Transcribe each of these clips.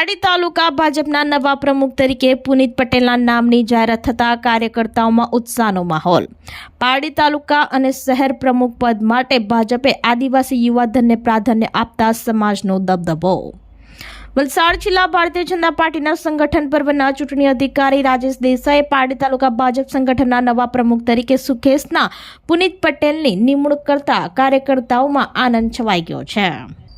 પારડી તાલુકા ભાજપના નવા પ્રમુખ તરીકે પુનિત પટેલના નામની જાહેરાત થતાં કાર્યકર્તાઓમાં ઉત્સાહનો માહોલ. પારડી તાલુકા અને શહેર પ્રમુખ પદ માટે ભાજપે આદિવાસી યુવાધનને પ્રાધાન્ય આપતા સમાજનો દબદબો. વલસાડ જિલ્લા ભારતીય જનતા પાર્ટીના સંગઠન પર્વના ચૂંટણી અધિકારી રાજેશ દેસાઈએ પારડી તાલુકા ભાજપ સંગઠનના નવા પ્રમુખ તરીકે સુખેશના પુનિત પટેલની નિમણૂક કરતા કાર્યકર્તાઓમાં આનંદ છવાઈ ગયો છે.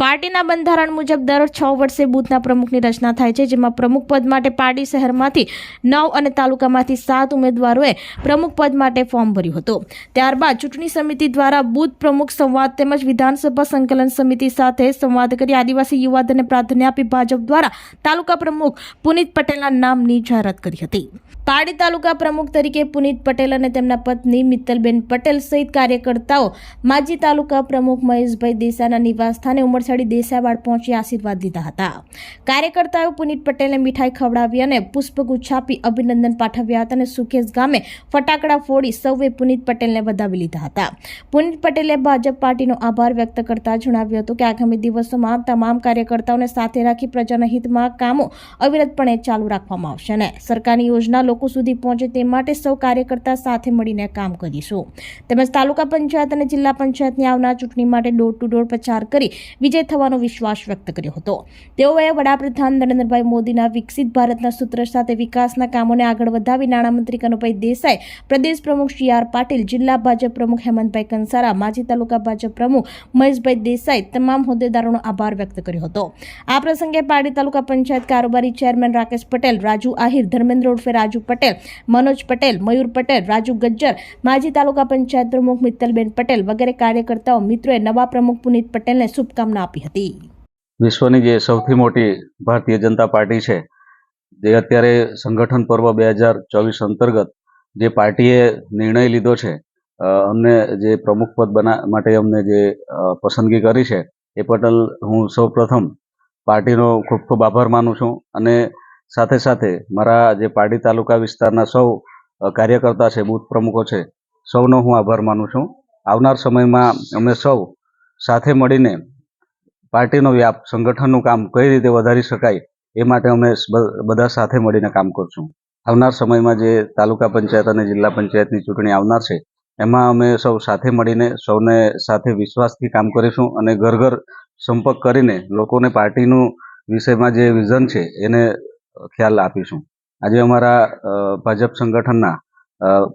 પાર્ટીના બંધારણ મુજબ દર છ વર્ષે બૂથના પ્રમુખની રચના થાય છે, જેમાં પ્રમુખ પદ માટે પાર્ટી શહેરમાંથી નવ અને તાલુકામાંથી સાત ઉમેદવારોએ પ્રમુખ પદ માટે ફોર્મ ભર્યું હતું. ત્યારબાદ ચૂંટણી સમિતિ દ્વારા બૂથ પ્રમુખ સંવાદ તેમજ વિધાનસભા સંકલન સમિતિ સાથે સંવાદ કરી આદિવાસી યુવાધને પ્રાધાન્ય આપી ભાજપ દ્વારા તાલુકા પ્રમુખ પુનિત પટેલના નામની જાહેરાત કરી હતી. પારડી તાલુકા પ્રમુખ તરીકે પુનિત પટેલ અને તેમના પત્ની મિત્તલબેન પટેલ સહિત કાર્યકર્તાઓ માજી તાલુકા પ્રમુખ મહેશભાઈ દેસાઈના નિવાસસ્થાને ઉમરસાડી દેસાઈવાડ પહોંચી આશીર્વાદ લીધા હતા. કાર્યકર્તાઓ પુનિત પટેલને મીઠાઈ ખવડાવી અને પુષ્પગુચ્છ આપી અભિનંદન પાઠવ્યા હતા અને સુખેશ ગામે ફટાકડા ફોડી સૌએ પુનિત પટેલને વધાવી લીધા હતા. પુનિત પટેલે ભાજપ પાર્ટીનો આભાર વ્યક્ત કરતા જણાવ્યું હતું કે આગામી દિવસોમાં તમામ કાર્યકર્તાઓને સાથે રાખી પ્રજાના હિતમાં કામો અવિરતપણે ચાલુ રાખવામાં આવશે અને સરકારની યોજના લોકો સુધી પહોંચે તે માટે સૌ કાર્યકર્તા સાથે મળીને કામ કરીશું. તેમજ તાલુકા પંચાયત અને જિલ્લા પંચાયતની આવનાર ચૂંટણી માટે ડોર ટુ ડોર પ્રચાર કરી વિજય થવાનો વિશ્વાસ વ્યક્ત કર્યો હતો. તેઓએ વડાપ્રધાન નરેન્દ્રભાઈ મોદીના વિકસિત ભારતના સૂત્ર સાથે વિકાસના કામોને આગળ વધાવી નાણામંત્રી કનુભાઈ દેસાઈ, પ્રદેશ પ્રમુખ સી આર પાટીલ, જિલ્લા ભાજપ પ્રમુખ હેમંતભાઈ કંસારા, માજી તાલુકા ભાજપ પ્રમુખ મહેશભાઈ દેસાઈ તમામ હોદ્દેદારોનો આભાર વ્યક્ત કર્યો હતો. આ પ્રસંગે પારડી તાલુકા પંચાયત કારોબારી ચેરમેન રાકેશ પટેલ, રાજુ આહિર, ધર્મેન્દ્ર ઉર્ફે રાજુ પટેલ, મનોજ પટેલ, મયુર પટેલ, રાજુ ગજ્જર, માજી તાલુકા પંચાયત પ્રમુખ મિત્તલબેન પટેલ વગેરે કાર્યકર્તાઓ, મિત્રોએ નવા પ્રમુખ પુનિત પટેલને શુભકામના આપી હતી. વિશ્વની જે સૌથી મોટી ભારતીય જનતા પાર્ટી છે, જે અત્યારે સંગઠન પર્વ બે હજાર ચોવીસ અંતર્ગત જે પાર્ટીએ નિર્ણય લીધો છે અમને જે પ્રમુખ પદ બના માટે અમને જે પસંદગી કરી છે, એ પટેલ હું સૌ પ્રથમ પાર્ટીનો ખૂબ ખૂબ આભાર માનું છું અને સાથે સાથે મારા જે પારડી તાલુકા વિસ્તારના સૌ કાર્યકર્તા છે, બૂથ પ્રમુખો છે, સૌનો હું આભાર માનું છું. આવનાર સમયમાં અમે સૌ સાથે મળીને પાર્ટીનો વ્યાપ, સંગઠનનું કામ કઈ રીતે વધારી શકાય એ માટે અમે બધા સાથે મળીને કામ કરશું. આવનાર સમયમાં જે તાલુકા પંચાયત અને જિલ્લા પંચાયતની ચૂંટણી આવનાર છે, એમાં અમે સૌ સાથે મળીને સૌને સાથે વિશ્વાસથી કામ કરીશું અને ઘર ઘર સંપર્ક કરીને લોકોને પાર્ટીનું વિષયમાં જે વિઝન છે એને ખ્યાલ આપીશું. આજે અમારા ભાજપ સંગઠનના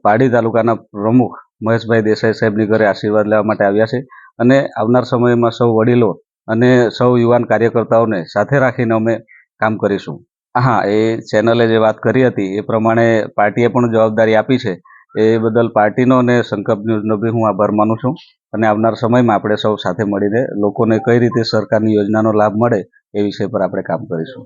પાડી તાલુકાના પ્રમુખ મહેશભાઈ દેસાઈ સાહેબની ઘરે આશીર્વાદ લેવા માટે આવ્યા છે અને આવનાર સમયમાં સૌ વડીલો અને સૌ યુવાન કાર્યકર્તાઓને સાથે રાખીને અમે કામ કરીશું. હા, એ ચેનલે જે વાત કરી હતી એ પ્રમાણે પાર્ટીએ પણ જવાબદારી આપી છે. એ બદલ પાર્ટીનો અને સંકલ્પ ન્યૂઝનો બી હું આભાર માનું છું અને આવનાર સમયમાં આપણે સૌ સાથે મળીને લોકોને કઈ રીતે સરકારની યોજનાનો લાભ મળે એ વિષય પર આપણે કામ કરીશું.